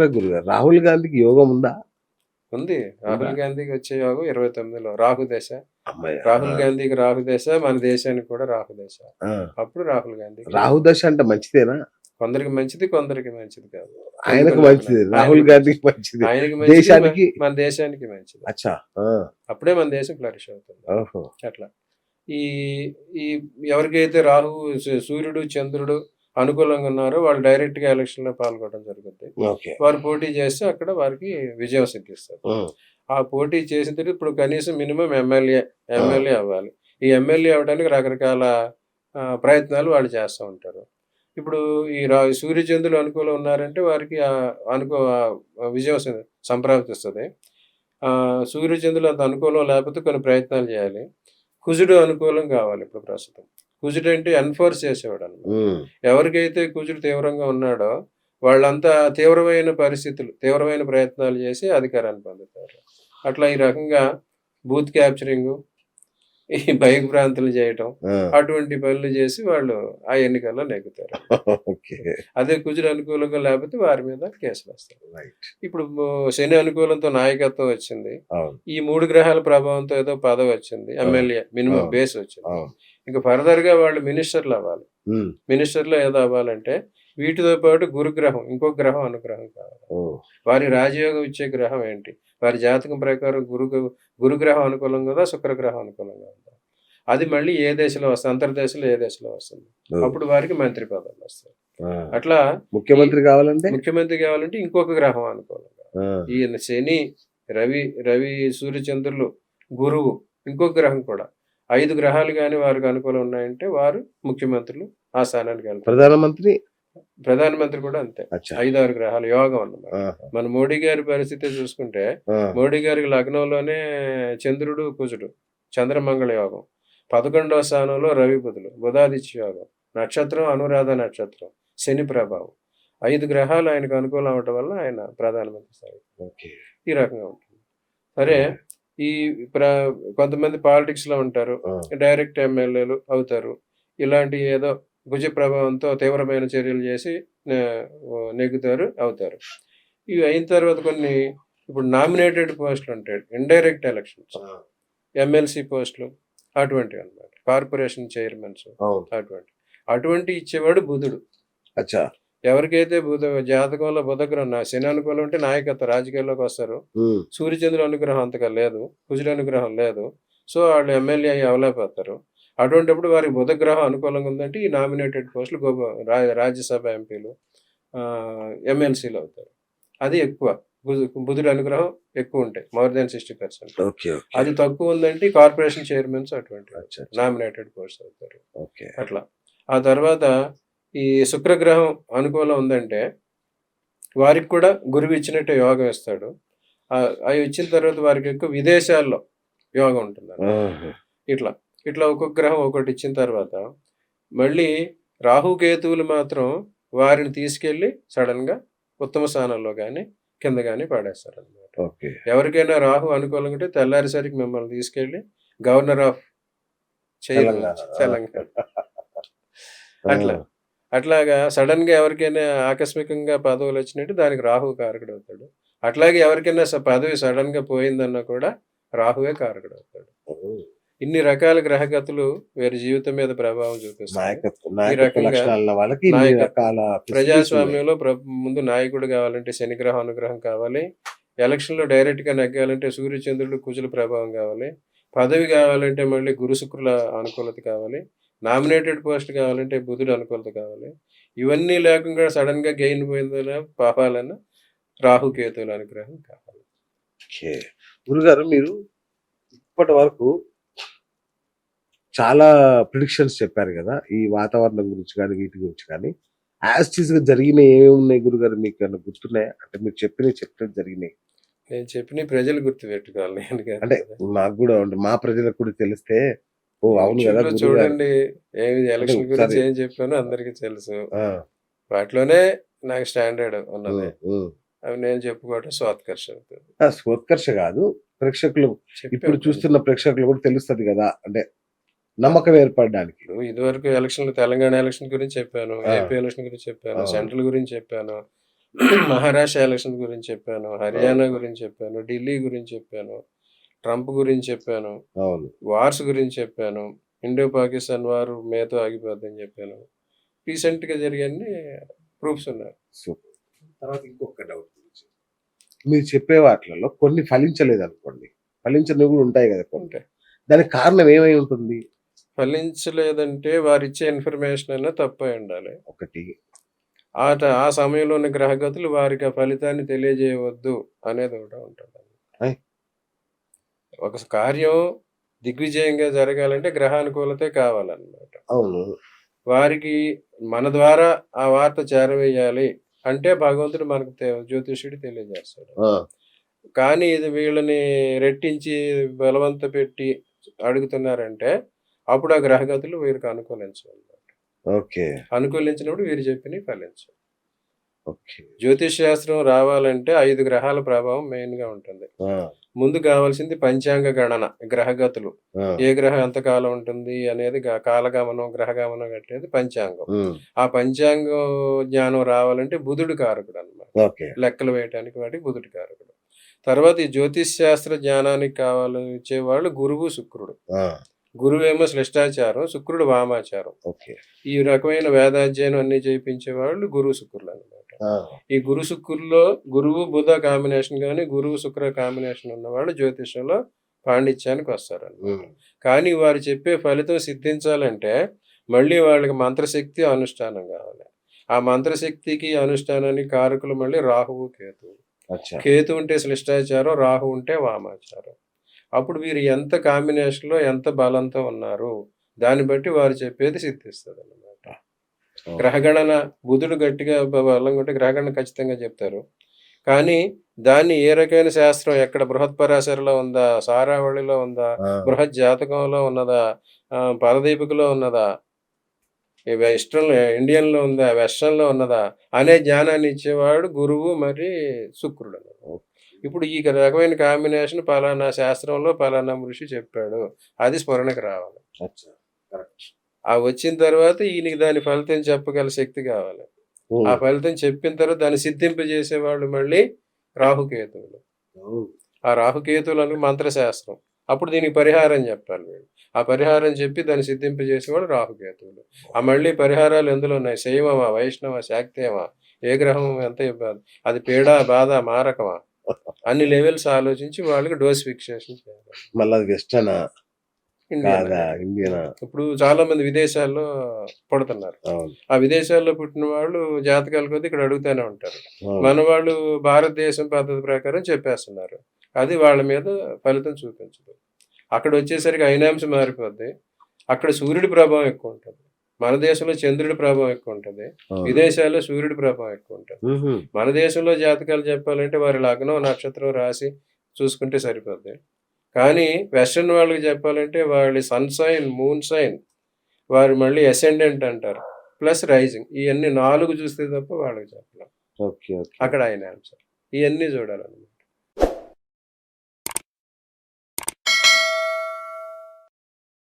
మర్చిపోయి గురుగారు రాహుల్ గాంధీకి యోగం ఉందా? ఉంది. రాహుల్ గాంధీకి వచ్చే యోగం ఇరవై తొమ్మిదిలో. రాహు దశ. రాహుల్ గాంధీకి రాహు దశ మన దేశానికి కూడా రాహు దశ. అప్పుడు రాహుల్ గాంధీ రాహు దశ అంటే మంచిదేనా? కొందరికి మంచిది కొందరికి మంచిది కాదు. ఆయనకు మంచిది రాహుల్ గాంధీకి మంచిది. ఆయనకి దేశానికి? మన- దేశానికి మంచిది. అచ్చా అప్పుడే మన దేశం ఫ్లరిష్ అవుతుంది. అట్లా. ఈ ఈ ఎవరికైతే రాహు సూర్యుడు చంద్రుడు అనుకూలంగా ఉన్నారో. వాళ్ళు డైరెక్ట్గా ఎలక్షన్లో పాల్గొనడం జరుగుతుంది వారు పోటీ చేస్తే అక్కడ వారికి విజయం సిద్ధిస్తారు. ఆ పోటీ చేసిన తర్వాత ఇప్పుడు కనీసం మినిమం ఎమ్మెల్యే ఎమ్మెల్యే అవ్వాలి. ఈ ఎమ్మెల్యే అవ్వడానికి రకరకాల ప్రయత్నాలు వాళ్ళు చేస్తూ ఉంటారు. ఇప్పుడు ఈ రా సూర్యచంద్రులు అనుకూలం ఉన్నారంటే వారికి ఆ అనుకూ విజయం సంప్రాప్తిస్తుంది సూర్యచంద్రులు అంత అనుకూలం లేకపోతే కొన్ని ప్రయత్నాలు చేయాలి. కుజుడు అనుకూలం కావాలి ఇప్పుడు ప్రస్తుతం. కుజుడు అంటే ఎన్ఫోర్స్ చేసేవాడు అనమాట ఎవరికైతే కుజుడు తీవ్రంగా ఉన్నాడో వాళ్ళంతా తీవ్రమైన పరిస్థితులు తీవ్రమైన ప్రయత్నాలు చేసి అధికారాన్ని పొందుతారు. అట్లా ఈ రకంగా బూత్ క్యాప్చరింగ్ ఈ బైక్ భ్రాంతులు చేయటం అటువంటి పనులు చేసి వాళ్ళు ఆ ఎన్నికల్లో నెగ్గుతారు. అదే కుజుడు అనుకూలంగా లేకపోతే వారి మీద కేసులు వస్తారు. ఇప్పుడు శని అనుకూలంతో నాయకత్వం వచ్చింది. ఈ మూడు గ్రహాల ప్రభావంతో ఏదో పదవి వచ్చింది ఎమ్మెల్యే మినిమం. బేస్ వచ్చింది. ఇంకా ఫర్దర్గా వాళ్ళు మినిస్టర్లు అవ్వాలి. మినిస్టర్లో ఏదో అవ్వాలంటే వీటితో పాటు గురుగ్రహం ఇంకో గ్రహం అనుగ్రహం కావాలి. వారి రాజయోగం ఇచ్చే గ్రహం ఏంటి? వారి జాతకం ప్రకారం గురు గురుగ్రహం అనుకూలం కదా శుక్రగ్రహం అనుకూలంగా ఉందా అది మళ్ళీ ఏ దశలో వస్తుంది? అంతర్దశలో ఏ దశలో వస్తుంది? అప్పుడు వారికి మంత్రి పదవులు వస్తాయి. అట్లా ముఖ్యమంత్రి కావాలంటే? ముఖ్యమంత్రి కావాలంటే ఇంకొక గ్రహం అనుకూలంగా ఈయన శని రవి రవి సూర్యచంద్రులు గురువు ఇంకొక గ్రహం కూడా. ఐదు గ్రహాలు కానీ వారికి అనుకూలం ఉన్నాయంటే వారు ముఖ్యమంత్రులు ఆ స్థానానికి వెళ్తారు. ప్రధానమంత్రి? ప్రధానమంత్రి కూడా అంతే. అచ్చా. ఐదారు గ్రహాలు యోగం అన్నమాట. మన మోడీ గారి పరిస్థితి చూసుకుంటే మోడీ గారికి లగ్నంలోనే చంద్రుడు కుజుడు చంద్రమంగళ యోగం పదకొండవ స్థానంలో రవి బుధులు బుధాదిత్య యోగం నక్షత్రం అనురాధ నక్షత్రం శని ప్రభావం. ఐదు గ్రహాలు ఆయనకు అనుకూలం అవటం వల్ల ఆయన ప్రధానమంత్రి ఓకే. ఈ రకంగా ఉంటుంది. సరే ఈ ప్ర కొంతమంది పాలిటిక్స్లో ఉంటారు డైరెక్ట్ ఎమ్మెల్యేలు అవుతారు. ఇలాంటి ఏదో భుజ ప్రభావంతో తీవ్రమైన చర్యలు చేసి నెగ్గుతారు అవుతారు. ఇవి అయిన తర్వాత కొన్ని ఇప్పుడు నామినేటెడ్ పోస్టులు ఉంటాయి. Indirect elections. ఎమ్మెల్సీ పోస్టులు అటువంటివి అన్నమాట. కార్పొరేషన్ చైర్మన్స్ అటువంటి. అటువంటి ఇచ్చేవాడు బుధుడు. అచ్చా. ఎవరికైతే బుధ జాతకంలో బుధగ్రహం నా శని అనుకూలం ఉంటే నాయకత్వ రాజకీయాల్లోకి వస్తారు. సూర్యచంద్రుల అనుగ్రహం అంతగా లేదు. కుజుడు అనుగ్రహం లేదు. సో వాళ్ళు ఎమ్మెల్యే అయ్యి అవలేకపోతారు. అటువంటిప్పుడు వారికి బుధగ్రహం అనుకూలంగా ఉందంటే ఈ నామినేటెడ్ పోస్టులు గొప్ప- రా- రాజ్యసభ ఎంపీలు ఎమ్మెల్సీలు అవుతారు. అది ఎక్కువ. బుధు బుధుడు అనుగ్రహం ఎక్కువ ఉంటాయి. మోర్ దెన్ సిక్స్టీ పర్సెంట్ అది తక్కువ ఉందంటే కార్పొరేషన్ చైర్మన్స్ అటువంటి నామినేటెడ్ పోస్ట్ అవుతారు. ఓకే. అట్లా. ఆ తర్వాత ఈ శుక్రగ్రహం అనుకూలం ఉందంటే వారికి కూడా గురువు ఇచ్చినట్టు యోగం ఇస్తాడు అవి ఇచ్చిన తర్వాత వారికి ఎక్కువ విదేశాల్లో యోగం ఉంటుంది ఇట్లా ఇట్లా ఒక్కొక్క గ్రహం ఒకటి ఇచ్చిన తర్వాత మళ్ళీ రాహుకేతువులు మాత్రం వారిని తీసుకెళ్ళి సడన్గా ఉత్తమ స్థానంలో కానీ కింద కానీ పడేస్తారు అనమాట ఎవరికైనా రాహు అనుకూలంగా ఉంటే తెల్లారిసరికి మిమ్మల్ని తీసుకెళ్ళి గవర్నర్ ఆఫ్. తెలంగాణ. అట్లా. అట్లాగా సడన్గా ఎవరికైనా ఆకస్మికంగా పదవులు వచ్చినట్టు దానికి రాహు కారకుడు అవుతాడు అట్లాగే ఎవరికైనా పదవి సడన్గా పోయిందన్నా కూడా రాహువే కారకుడు అవుతాడు ఇన్ని రకాల గ్రహగతులు వీరి జీవితం మీద ప్రభావం చూపిస్తాయి. ప్రజాస్వామ్యంలో ప్ర- ముందు నాయకుడు కావాలంటే శనిగ్రహం అనుగ్రహం కావాలి. ఎలక్షన్లో డైరెక్ట్గా నెగ్గాలంటే సూర్యచంద్రుడు కుజుల ప్రభావం కావాలి. పదవి కావాలంటే మళ్ళీ గురు శుక్రుల అనుకూలత కావాలి. నామినేటెడ్ పోస్ట్ కావాలంటే బుధుడు అనుకూలత కావాలి. ఇవన్నీ లేకుండా సడన్గా గెయిన్ పోయిందన పాపాలన్న రాహుకేతువుల అనుగ్రహం కావాలి. ఓకే. గురుగారు మీరు ఇప్పటి వరకు చాలా ప్రిడిక్షన్స్ చెప్పారు కదా ఈ వాతావరణం గురించి కానీ వీటి గురించి కానీ. యాజ్గా జరిగిన ఏమేమి ఉన్నాయి గురుగారు? మీకు ఏమైనా గుర్తున్నాయా? అంటే మీరు చెప్పినవి చెప్పినట్టు జరిగినాయి నేను చెప్పిన ప్రజలు గుర్తు పెట్టుకోవాలి నేను కాదు అంటే. మాకు కూడా మా ప్రజలకు కూడా తెలిస్తే ఓ అవును కదా చూడండి ఏమి ఎలక్షన్ గురించి ఏం చెప్పానో అందరికీ తెలుసు. వాటిలోనే నాకు స్టాండర్డ్ ఉన్నది. అవి నేను చెప్పుకోవటం స్వాత్కర్ష అవుతుంది ఆ, స్వోత్కర్ష కాదు. ప్రేక్షకులు ఇప్పుడు చూస్తున్న ప్రేక్షకులు కూడా తెలుస్తది కదా అంటే నమ్మకం ఏర్పడడానికి. ఇదివరకు ఎలక్షన్ తెలంగాణ ఎలక్షన్ గురించి చెప్పాను. ఏపీ ఎలక్షన్ గురించి చెప్పాను. సెంట్రల్ గురించి చెప్పాను మహారాష్ట్ర ఎలక్షన్ గురించి చెప్పాను హర్యానా గురించి చెప్పాను ఢిల్లీ గురించి చెప్పాను ట్రంప్ గురించి చెప్పాను అవును. వార్స్ గురించి చెప్పాను ఇండో పాకిస్తాన్ వారు మేతో ఆగిపోద్దని చెప్పాను. రీసెంట్గా జరిగాన్ని ప్రూఫ్స్ ఉన్నాయి. సూపర్ తర్వాత ఇంకొక డౌట్ గురించి. మీరు చెప్పే వాటిలలో కొన్ని ఫలించలేదు అనుకోండి. ఫలించనివి కూడా ఉంటాయి కదా కొన్ని. ఉంటాయి. దానికి కారణం ఏమై ఉంటుంది? ఫలించలేదంటే వారు ఇచ్చే ఇన్ఫర్మేషన్ అయినా తప్పై ఉండాలి. ఒకటి. ఆ ఆ సమయంలో ఉన్న గ్రహగతులు వారికి ఆ ఫలితాన్ని తెలియజేయవద్దు అనేది కూడా ఉంటుంది. ఒక కార్యం దిగ్విజయంగా జరగాలంటే గ్రహానుకూలతే కావాలన్నమాట. అవును. వారికి మన ద్వారా ఆ వార్త చేరవేయాలి అంటే భగవంతుడు మనకు జ్యోతిష్యుడు తెలియజేస్తాడు. కానీ ఇది వీళ్ళని రెట్టించి బలవంత పెట్టి అడుగుతున్నారంటే అప్పుడు ఆ గ్రహగతులు వీరికి అనుకూలించాలి ఓకే. అనుకూలించినప్పుడు వీరు చెప్పినవి ఫలించాలి ఓకే. జ్యోతిష్ శాస్త్రం రావాలంటే ఐదు గ్రహాల ప్రభావం మెయిన్గా ఉంటుంది ముందు కావాల్సింది పంచాంగ గణన గ్రహగతులు. ఏ గ్రహం ఎంత కాలం ఉంటుంది అనేది కాలగమనం గ్రహగమనం కట్టేది పంచాంగం. ఆ పంచాంగం జ్ఞానం రావాలంటే బుధుడు కారకుడు అన్నమాట ఓకే. లెక్కలు వేయటానికి వాటికి బుధుడు కారకుడు. తర్వాత ఈ జ్యోతిష్ శాస్త్ర జ్ఞానానికి కావాలి ఇచ్చేవాళ్ళు గురువు శుక్రుడు. గురువేమో శ్లిష్టాచారం శుక్రుడు వామాచారం. ఈ రకమైన వేదాధ్యయనం అన్ని చేయించే వాళ్ళు గురువు శుక్రులు అన్నమాట. ఆ, ఈ గురు శుక్రుల్లో గురువు బుధ కాంబినేషన్ కానీ గురువు శుక్ర కాంబినేషన్ ఉన్నవాళ్ళు జ్యోతిషంలో పాండిత్యానికి ఉమ్, కానీ వారు చెప్పే ఫలితం సిద్ధించాలంటే మళ్ళీ వాళ్ళకి మంత్రశక్తి అనుష్ఠానం కావాలి. ఆ మంత్రశక్తికి అనుష్ఠానానికి కారకులు మళ్ళీ రాహువు కేతువు అచ్చా. కేతు ఉంటే శ్లిష్టాచారం రాహు ఉంటే వామాచారం. అప్పుడు వీరు ఎంత కాంబినేషన్లో ఎంత బలంతో ఉన్నారు దాన్ని బట్టి వారు చెప్పేది సిద్ధిస్తుంది గ్రహగణన బుధుడు గట్టిగా బలం ఉంటే గ్రహగణన ఖచ్చితంగా చెప్తారు. కానీ దాన్ని ఏ రకమైన శాస్త్రం ఎక్కడ బృహత్పరాశరలో ఉందా సారావళిలో ఉందా బృహత్ జాతకంలో ఉన్నదా పరదీపికలో ఉన్నదా వెస్ట్రన్ ఇండియన్లో ఉందా వెస్ట్రన్లో ఉన్నదా అనే జ్ఞానాన్ని ఇచ్చేవాడు గురువు మరి శుక్రుడు. ఇప్పుడు ఈ రకమైన కాంబినేషన్ పలానా శాస్త్రంలో పలానా ఋషి చెప్పాడు. అది స్మరణకు రావాలి. అచ్చా. కరెక్ట్. ఆ వచ్చిన తర్వాత ఈయనకి దాని ఫలితం చెప్పగల శక్తి కావాలి. ఆ ఫలితం చెప్పిన తర్వాత దాన్ని సిద్ధింపజేసేవాళ్ళు మళ్ళీ రాహుకేతువులు. ఆ రాహుకేతువులను మంత్రశాస్త్రం. అప్పుడు దీనికి పరిహారం చెప్పాలి వీళ్ళు. ఆ పరిహారం చెప్పి దాన్ని సిద్ధింపజేసేవాడు రాహుకేతువులు. ఆ మళ్ళీ పరిహారాలు ఎందులో ఉన్నాయి? శైవమా? వైష్ణవ శాక్తేమా ఏ గ్రహం ఎంత ఇబ్బంది? అది పీడ బాధ మారకమా? అన్ని లెవెల్స్ ఆలోచించి వాళ్ళకి డోస్ ఫిక్సేషన్ చేయాలి మళ్ళీ అది కాదా ఇండియనా? ఇప్పుడు చాలా మంది విదేశాల్లో పుడుతున్నారు. ఆ విదేశాల్లో పుట్టిన వాళ్ళు జాతకాల కొద్ది ఇక్కడ అడుగుతూనే ఉంటారు. మన వాళ్ళు భారతదేశం పద్ధతి ప్రకారం చెప్పేస్తున్నారు. అది వాళ్ళ మీద ఫలితం చూపించదు. అక్కడ వచ్చేసరికి ఐనాంశం మారిపోద్ది. అక్కడ సూర్యుడి ప్రభావం ఎక్కువ ఉంటుంది. మన దేశంలో చంద్రుడి ప్రభావం ఎక్కువ ఉంటుంది. విదేశాల్లో సూర్యుడి ప్రభావం ఎక్కువ ఉంటుంది. మన దేశంలో జాతకాలు చెప్పాలంటే వారి లగ్నం నక్షత్రం రాసి చూసుకుంటే సరిపోద్ది. కానీ వెస్ట్రన్ వాళ్ళకి చెప్పాలంటే వాళ్ళ సన్ సైన్ మూన్ సైన్ వారు మళ్ళీ అసెండెంట్ అంటారు ప్లస్ రైజింగ్ ఇవన్నీ నాలుగు చూస్తే తప్ప వాళ్ళకి చెప్పలేం. అక్కడ ఆయన ఆన్సర్ ఇవన్నీ చూడాలన్నమాట.